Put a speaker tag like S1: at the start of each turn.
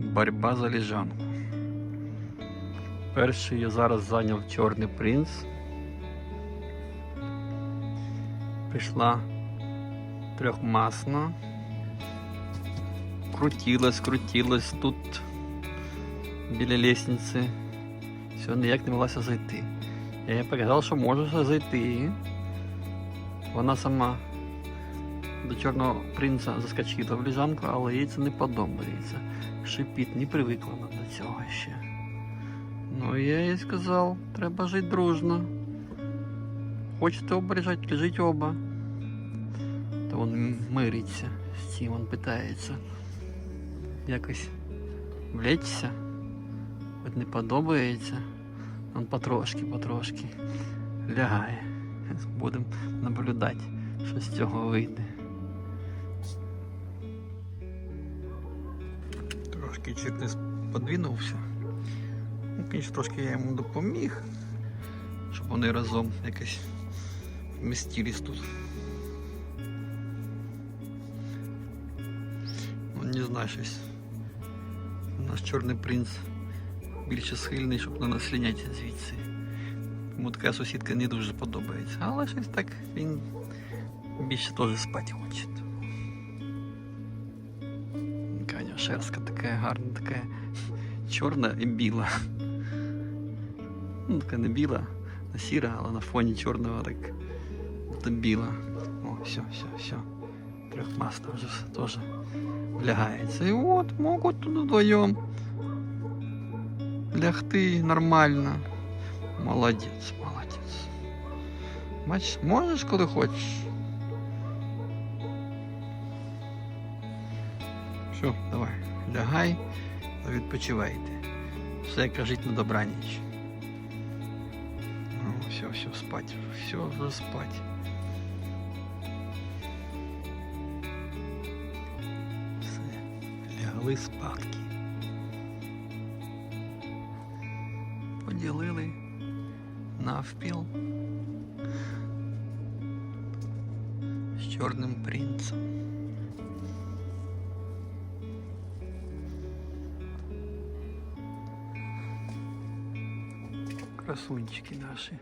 S1: боротьба за ліжанку. Перший я зараз зайняв Чорний принц. Прийшла трьохмасна. Крутилась, крутилась тут біля лестниці. Все ніяк не могла зайти. Я їй показав, що можу зайти. Вона сама до чорного принца заскочила в ліжанку, але їй це не подобається. Шипіт не привикла до цього ще. Ну я їй сказав, треба жити дружно. Хочете оба лежать, лежіть оба. То він мириться з цим, він питається. Якось влечься. От не подобається. Він потрошки, потрошки лягає. Будемо наблюдати, що з цього вийде. Трошки чирнис подвинувся. Ну, звісно, трошки я йому допоміг, щоб вони разом якось вмістились тут. Ну, не знаю щось. Наш чорний принц більше схильний, щоб на нас сліняти звідси. Йому така сусідка не дуже подобається. Але щось так він більше теж спати хоче. шерстка така гарна, така чорна і біла. Ну, така не біла, а сіра, але на фоні чорного так будто біла. О, все, все, все. Трьохмаста вже теж влягається. І от можуть тут вдвоєм лягти нормально. Молодець, молодець. Бач, можеш, коли хочеш. Все, давай, лягай, та відпочивайте. Все, як кажуть, на добраніч. Ну, все, все, спать, все, вже спать. Все, лягли спадки. Поділили навпіл з чорним принцем. Красунчики наші.